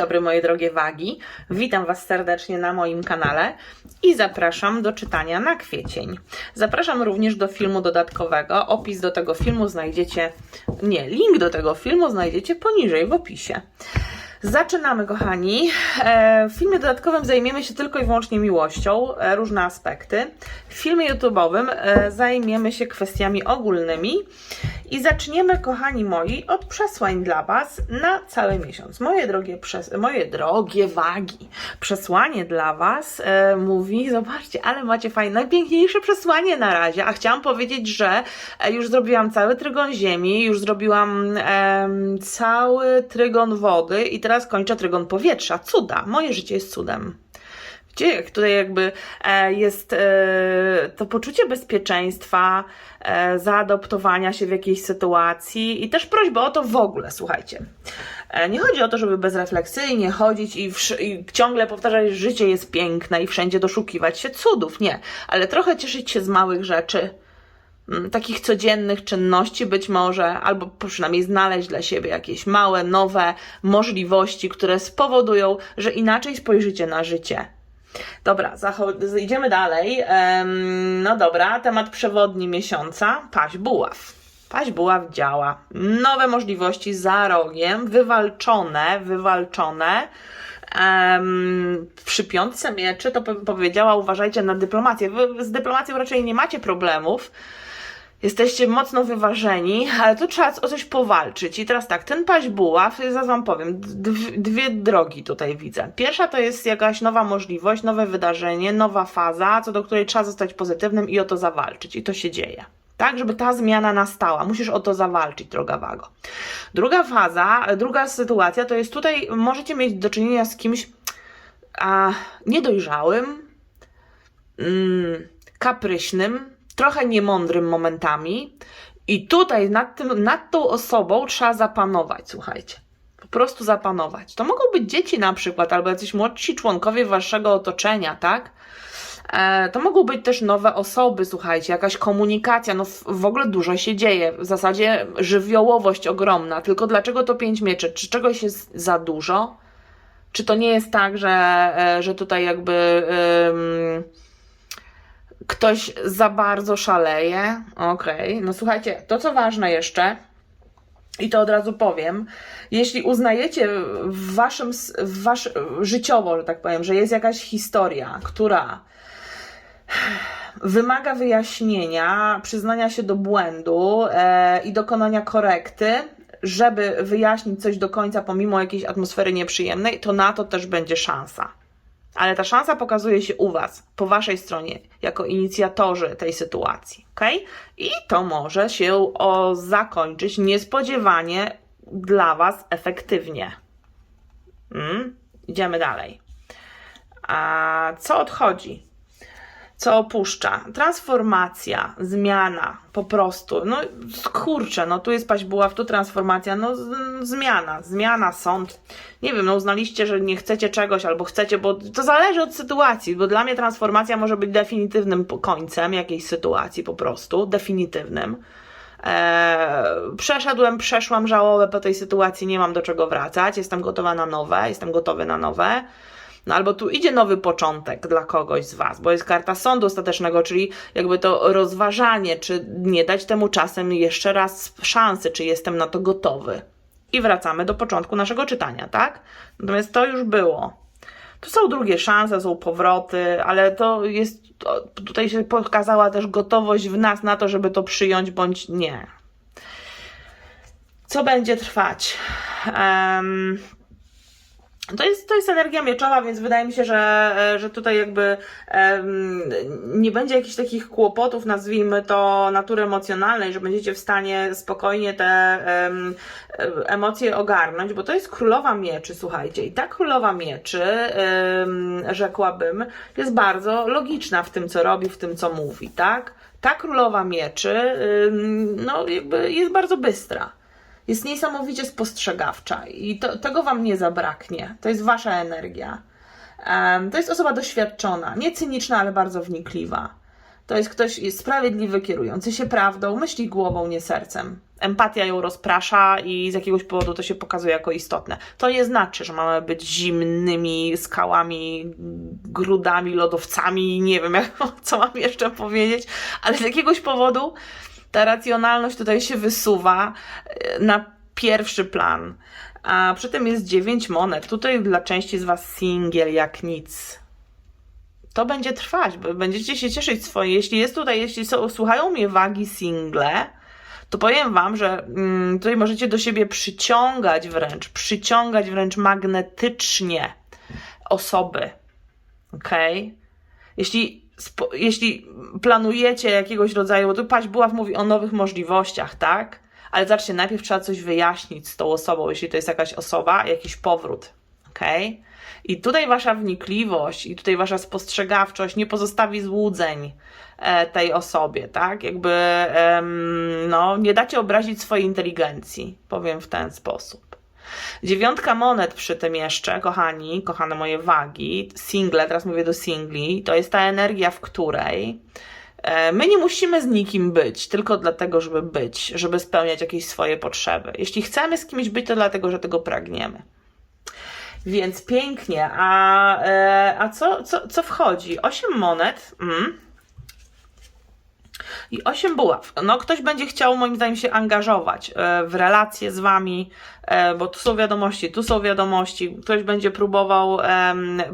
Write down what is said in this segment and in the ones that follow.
Dobry moje drogie wagi. Witam Was serdecznie na moim kanale i zapraszam do czytania na kwiecień. Zapraszam również do filmu dodatkowego. Opis do tego filmu znajdziecie, nie, link do tego filmu znajdziecie poniżej w opisie. Zaczynamy, kochani. E, W filmie dodatkowym zajmiemy się tylko i wyłącznie miłością, e, różne aspekty. W filmie YouTube'owym e, zajmiemy się kwestiami ogólnymi i zaczniemy, kochani moi, od przesłań dla Was na cały miesiąc. Moje drogie, przes- moje drogie wagi, przesłanie dla Was e, mówi, zobaczcie, ale macie fajne, najpiękniejsze przesłanie na razie, a chciałam powiedzieć, że e, już zrobiłam cały trygon ziemi, już zrobiłam em, cały trygon wody i teraz kończę trygon powietrza. Cuda, moje życie jest cudem. Jak tutaj jakby e, jest e, to poczucie bezpieczeństwa, e, zaadoptowania się w jakiejś sytuacji i też prośba o to w ogóle, słuchajcie. Nie chodzi o to, żeby bezrefleksyjnie chodzić i, i ciągle powtarzać, że życie jest piękne i wszędzie doszukiwać się cudów, nie. Ale trochę cieszyć się z małych rzeczy, mm, takich codziennych czynności być może, albo przynajmniej znaleźć dla siebie jakieś małe, nowe możliwości, które spowodują, że inaczej spojrzycie na życie. Dobra, idziemy dalej. Em, no dobra, temat przewodni miesiąca. Paź buław. Paź buław działa. Nowe możliwości za rogiem, wywalczone, wywalczone. Em, przy piątce mieczy to powiedziała, uważajcie na dyplomację. Wy z dyplomacją raczej nie macie problemów. Jesteście mocno wyważeni, ale tu trzeba o coś powalczyć. I teraz tak, ten paź buław, zaraz wam powiem, dw- dwie drogi tutaj widzę. Pierwsza to jest jakaś nowa możliwość, nowe wydarzenie, nowa faza, co do której trzeba zostać pozytywnym i o to zawalczyć. I to się dzieje. Tak, żeby ta zmiana nastała. Musisz o to zawalczyć, droga wago. Druga faza, druga sytuacja to jest tutaj, możecie mieć do czynienia z kimś a, niedojrzałym, mm, kapryśnym, trochę niemądrym momentami. I tutaj nad, tym, nad tą osobą trzeba zapanować, słuchajcie. Po prostu zapanować. To mogą być dzieci na przykład, albo jacyś młodsi członkowie waszego otoczenia, tak? E, to mogą być też nowe osoby, słuchajcie, jakaś komunikacja, no w, ogóle dużo się dzieje. W zasadzie żywiołowość ogromna. Tylko dlaczego to pięć mieczy? Czy czegoś jest za dużo? Czy to nie jest tak, że, e, że tutaj jakby ym, ktoś za bardzo szaleje? Okej, no słuchajcie, to co ważne jeszcze, i to od razu powiem, jeśli uznajecie w waszym, w wasz, życiowo, że tak powiem, że jest jakaś historia, która wymaga wyjaśnienia, przyznania się do błędu e, i dokonania korekty, żeby wyjaśnić coś do końca pomimo jakiejś atmosfery nieprzyjemnej, to na to też będzie szansa. Ale ta szansa pokazuje się u Was, po Waszej stronie, jako inicjatorzy tej sytuacji, ok? I to może się o, zakończyć niespodziewanie dla Was efektywnie. Mm? Idziemy dalej. A co odchodzi? Co opuszcza. Transformacja, zmiana, po prostu. No kurczę, no tu jest paść buław, tu transformacja, no zmiana, zmiana, sąd. Nie wiem, no uznaliście, że nie chcecie czegoś albo chcecie, bo to zależy od sytuacji, bo dla mnie transformacja może być definitywnym końcem jakiejś sytuacji po prostu, definitywnym. Eee, przeszedłem, przeszłam żałobę po tej sytuacji, nie mam do czego wracać, jestem gotowa na nowe, jestem gotowy na nowe. No albo tu idzie nowy początek dla kogoś z Was, bo jest karta sądu ostatecznego, czyli jakby to rozważanie, czy nie dać temu czasem jeszcze raz szansy, czy jestem na to gotowy. I wracamy do początku naszego czytania, tak? Natomiast to już było. Tu są drugie szanse, są powroty, ale to jest. to- Tutaj się pokazała też gotowość w nas na to, żeby to przyjąć bądź nie. Co będzie trwać? Em, to jest, to jest energia mieczowa, więc wydaje mi się, że, e, że tutaj jakby em, nie będzie jakichś takich kłopotów, nazwijmy to natury emocjonalnej, że będziecie w stanie spokojnie te e, emocje ogarnąć, bo to jest królowa mieczy, słuchajcie. I ta królowa mieczy, em, rzekłabym, jest bardzo logiczna w tym, co robi, w tym, co mówi, tak? Ta królowa mieczy, em, no jakby jest bardzo bystra jest niesamowicie spostrzegawcza i to, tego Wam nie zabraknie. To jest Wasza energia. Em, to jest osoba doświadczona, nie cyniczna, ale bardzo wnikliwa. To jest ktoś jest sprawiedliwy, kierujący się prawdą, myśli głową, nie sercem. Empatia ją rozprasza i z jakiegoś powodu to się pokazuje jako istotne. To nie znaczy, że mamy być zimnymi skałami, grudami, lodowcami, nie wiem, jak, co mam jeszcze powiedzieć, ale z jakiegoś powodu ta racjonalność tutaj się wysuwa e, na pierwszy plan. A przy tym jest 9 monet. Tutaj dla części z Was singiel jak nic to będzie trwać, bo będziecie się cieszyć swoje. Jeśli jest tutaj, jeśli są, słuchają mnie wagi single, to powiem Wam, że mm, tutaj możecie do siebie przyciągać wręcz, przyciągać wręcz magnetycznie osoby. Ok? Jeśli, jeśli planujecie jakiegoś rodzaju, bo tu Paź Buław mówi o nowych możliwościach, tak? Ale zobaczcie, najpierw trzeba coś wyjaśnić z tą osobą, jeśli to jest jakaś osoba, jakiś powrót. ok? I tutaj wasza wnikliwość i tutaj wasza spostrzegawczość nie pozostawi złudzeń e, tej osobie, tak? Jakby em, no, nie dacie obrazić swojej inteligencji, powiem w ten sposób. Dziewiątka monet przy tym jeszcze, kochani, kochane moje wagi, single, teraz mówię do singli, to jest ta energia, w której e, my nie musimy z nikim być, tylko dlatego, żeby być, żeby spełniać jakieś swoje potrzeby. Jeśli chcemy z kimś być, to dlatego, że tego pragniemy. Więc pięknie. A, e, a co, co, co wchodzi? 8 monet. Mm. I 8 buław. No, ktoś będzie chciał, moim zdaniem, się angażować e, w relacje z wami, e, bo tu są wiadomości, tu są wiadomości. Ktoś będzie próbował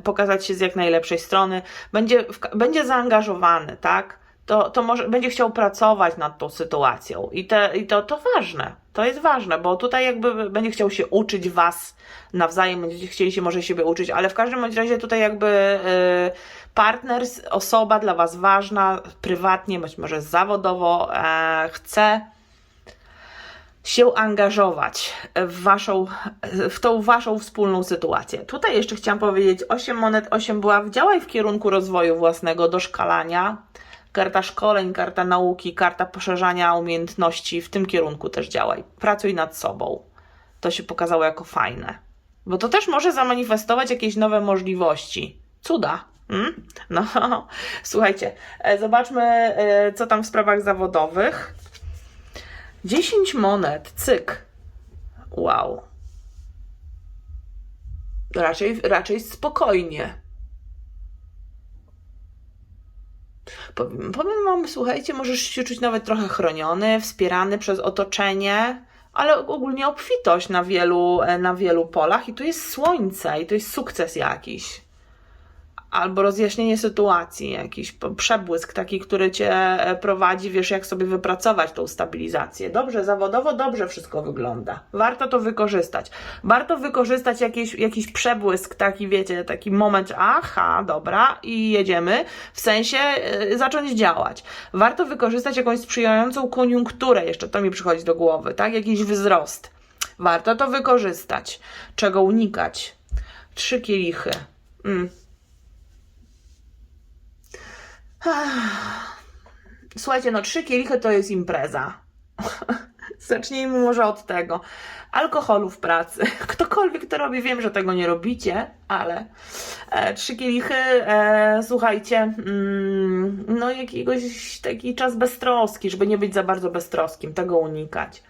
pokazać się z jak najlepszej strony, będzie, będzie zaangażowany, tak? To, to może będzie chciał pracować nad tą sytuacją. I, te, i to, to ważne. To jest ważne, bo tutaj jakby będzie chciał się uczyć was nawzajem, będziecie chcieli się może siebie uczyć, ale w każdym bądź razie tutaj jakby y, partner, osoba dla was ważna, prywatnie, być może zawodowo, e, chce się angażować w, waszą, w tą waszą wspólną sytuację. Tutaj jeszcze chciałam powiedzieć, 8 monet, 8 była, działaj w kierunku rozwoju własnego, doszkalania, karta szkoleń, karta nauki, karta poszerzania umiejętności, w tym kierunku też działaj. Pracuj nad sobą. To się pokazało jako fajne. Bo to też może zamanifestować jakieś nowe możliwości. Cuda. Hmm? No, słuchajcie, e, zobaczmy, e, co tam w sprawach zawodowych. 10 monet, cyk. Wow. Raczej, raczej spokojnie. Powiem, powiem Wam, słuchajcie, możesz się czuć nawet trochę chroniony, wspierany przez otoczenie, ale ogólnie obfitość na wielu, na wielu polach i tu jest słońce i to jest sukces jakiś albo rozjaśnienie sytuacji, jakiś przebłysk taki, który cię e, prowadzi, wiesz, jak sobie wypracować tą stabilizację. Dobrze, zawodowo dobrze wszystko wygląda. Warto to wykorzystać. Warto wykorzystać jakiś, jakiś przebłysk, taki, wiecie, taki moment, aha, dobra, i jedziemy, w sensie yy, zacząć działać. Warto wykorzystać jakąś sprzyjającą koniunkturę, jeszcze to mi przychodzi do głowy, tak? Jakiś wzrost. Warto to wykorzystać. Czego unikać? Trzy kielichy. Mm Słuchajcie, no trzy kielichy to jest impreza. Zacznijmy może od tego. Alkoholu w pracy. Ktokolwiek to robi, wiem, że tego nie robicie, ale e, trzy kielichy, e, słuchajcie, mm, no jakiegoś taki czas beztroski, żeby nie być za bardzo beztroskim, tego unikać.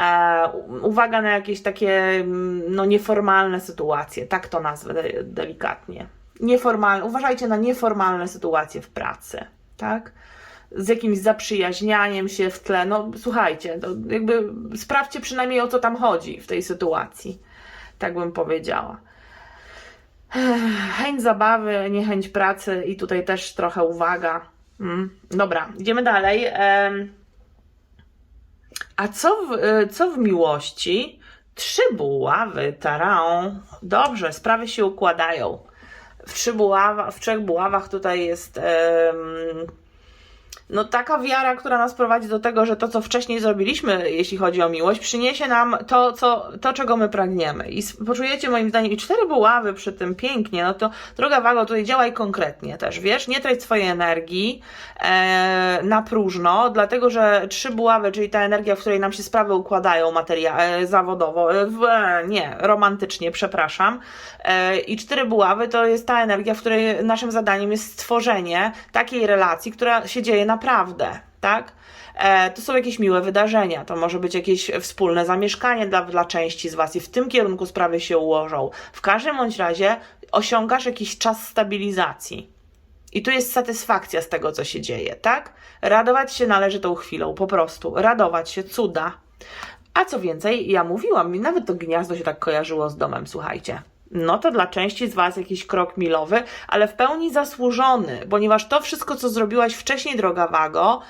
E, uwaga na jakieś takie mm, no, nieformalne sytuacje, tak to nazwę delikatnie nieformalne, uważajcie na nieformalne sytuacje w pracy, tak? Z jakimś zaprzyjaźnianiem się w tle. No słuchajcie, to jakby sprawdźcie przynajmniej o co tam chodzi w tej sytuacji. Tak bym powiedziała. Chęć zabawy, niechęć pracy i tutaj też trochę uwaga. Hmm. Dobra, idziemy dalej. A co w, co w miłości? Trzy buławy, tarą. Dobrze, sprawy się układają w, trzy buława, w trzech buławach tutaj jest no taka wiara, która nas prowadzi do tego, że to, co wcześniej zrobiliśmy, jeśli chodzi o miłość, przyniesie nam to, co, to czego my pragniemy. I poczujecie moim zdaniem, i cztery buławy przy tym pięknie, no to droga Wago, tutaj działaj konkretnie też, wiesz, nie trać swojej energii e, na próżno, dlatego, że trzy buławy, czyli ta energia, w której nam się sprawy układają materia, e, zawodowo, e, w, e, nie, romantycznie, przepraszam, e, i cztery buławy to jest ta energia, w której naszym zadaniem jest stworzenie takiej relacji, która się dzieje naprawdę, tak? E, to są jakieś miłe wydarzenia, to może być jakieś wspólne zamieszkanie dla, dla części z Was i w tym kierunku sprawy się ułożą. W każdym bądź razie osiągasz jakiś czas stabilizacji. I tu jest satysfakcja z tego, co się dzieje, tak? Radować się należy tą chwilą, po prostu. Radować się, cuda. A co więcej, ja mówiłam, mi nawet to gniazdo się tak kojarzyło z domem, słuchajcie. No to dla części z Was jakiś krok milowy, ale w pełni zasłużony, ponieważ to wszystko, co zrobiłaś wcześniej, droga Wago,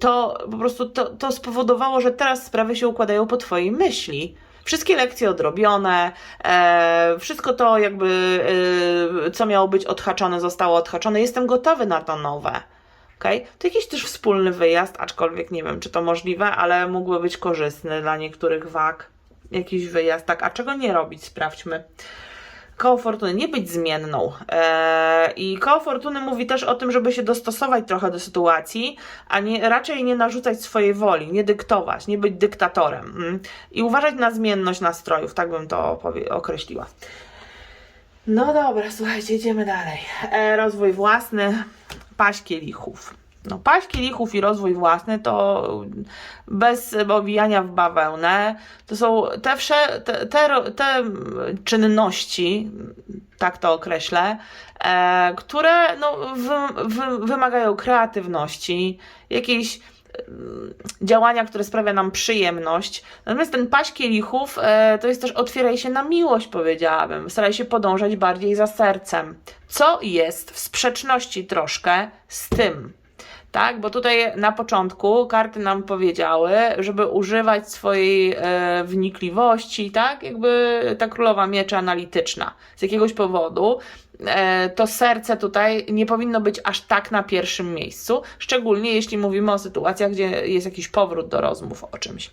to po prostu to, to spowodowało, że teraz sprawy się układają po Twojej myśli. Wszystkie lekcje odrobione, e, wszystko to jakby, e, co miało być odhaczone, zostało odhaczone. Jestem gotowy na to nowe. Okay? To jakiś też wspólny wyjazd, aczkolwiek nie wiem, czy to możliwe, ale mógłby być korzystny dla niektórych wag. Jakiś wyjazd, tak. A czego nie robić? Sprawdźmy. Koło fortuny, nie być zmienną. Eee, I koło fortuny mówi też o tym, żeby się dostosować trochę do sytuacji, a nie, raczej nie narzucać swojej woli, nie dyktować, nie być dyktatorem. Mm. I uważać na zmienność nastrojów, tak bym to określiła. No dobra, słuchajcie, idziemy dalej. E, rozwój własny, paść kielichów. No, paść kielichów i rozwój własny to bez obijania w bawełnę. To są te, wsze, te, te, te czynności, tak to określę, e, które no, wy, wy, wymagają kreatywności, jakiejś mm, działania, które sprawia nam przyjemność. Natomiast ten paść kielichów e, to jest też otwieraj się na miłość, powiedziałabym. Staraj się podążać bardziej za sercem. Co jest w sprzeczności troszkę z tym. Tak, bo tutaj na początku karty nam powiedziały, żeby używać swojej e, wnikliwości, tak, jakby ta królowa mieczy analityczna. Z jakiegoś powodu to serce tutaj nie powinno być aż tak na pierwszym miejscu, szczególnie jeśli mówimy o sytuacjach, gdzie jest jakiś powrót do rozmów o czymś.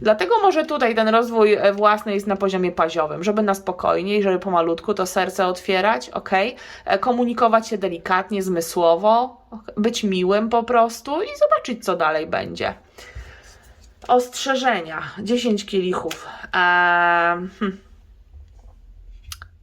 Dlatego może tutaj ten rozwój e, własny jest na poziomie paziowym, żeby na spokojniej, żeby pomalutku to serce otwierać, ok? E, Komunikować się delikatnie, zmysłowo, być miłym po prostu i zobaczyć, co dalej będzie. Ostrzeżenia. 10 kielichów. Eee, hm.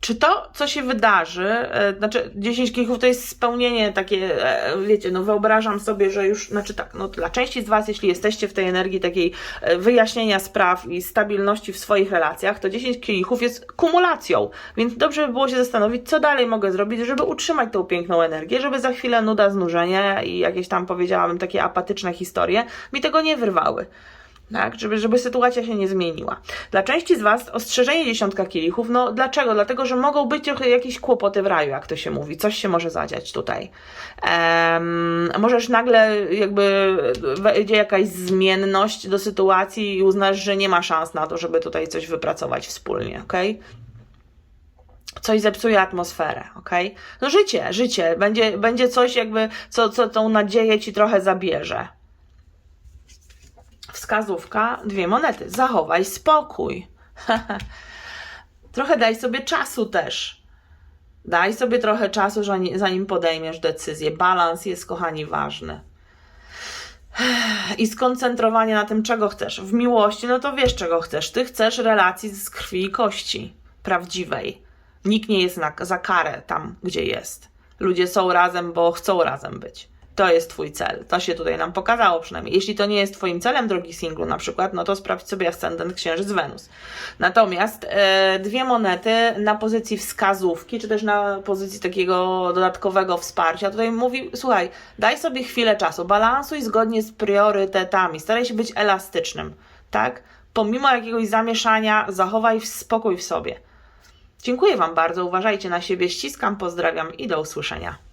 Czy to, co się wydarzy, e, znaczy 10 kielichów to jest spełnienie takie, e, wiecie, no wyobrażam sobie, że już, znaczy tak, no dla części z Was, jeśli jesteście w tej energii takiej e, wyjaśnienia spraw i stabilności w swoich relacjach, to 10 kielichów jest kumulacją, więc dobrze by było się zastanowić, co dalej mogę zrobić, żeby utrzymać tą piękną energię, żeby za chwilę nuda, znużenie i jakieś tam, powiedziałabym, takie apatyczne historie mi tego nie wyrwały tak, żeby, żeby sytuacja się nie zmieniła. Dla części z Was ostrzeżenie dziesiątka kielichów, no dlaczego? Dlatego, że mogą być jakieś kłopoty w raju, jak to się mówi, coś się może zadziać tutaj. Em, możesz nagle jakby wejdzie jakaś zmienność do sytuacji i uznasz, że nie ma szans na to, żeby tutaj coś wypracować wspólnie, okej? coś zepsuje atmosferę, ok? No życie, życie, będzie, będzie coś jakby, co, co tą nadzieję ci trochę zabierze. Wskazówka, dwie monety. Zachowaj spokój. trochę daj sobie czasu też. Daj sobie trochę czasu, zanim- podejmiesz decyzję. Balans jest, kochani, ważny. I skoncentrowanie na tym, czego chcesz. W miłości, no to wiesz, czego chcesz. Ty chcesz relacji z krwi i kości. Prawdziwej. Nikt nie jest na, za karę tam, gdzie jest. Ludzie są razem, bo chcą razem być. To jest Twój cel. To się tutaj nam pokazało przynajmniej. Jeśli to nie jest Twoim celem, drogi singlu na przykład, no to sprawdź sobie ascendent Księżyc Wenus. Natomiast e, dwie monety na pozycji wskazówki, czy też na pozycji takiego dodatkowego wsparcia, tutaj mówi, słuchaj, daj sobie chwilę czasu, balansuj zgodnie z priorytetami, staraj się być elastycznym, tak? Pomimo jakiegoś zamieszania, zachowaj spokój w sobie. Dziękuję Wam bardzo, uważajcie na siebie, ściskam, pozdrawiam i do usłyszenia.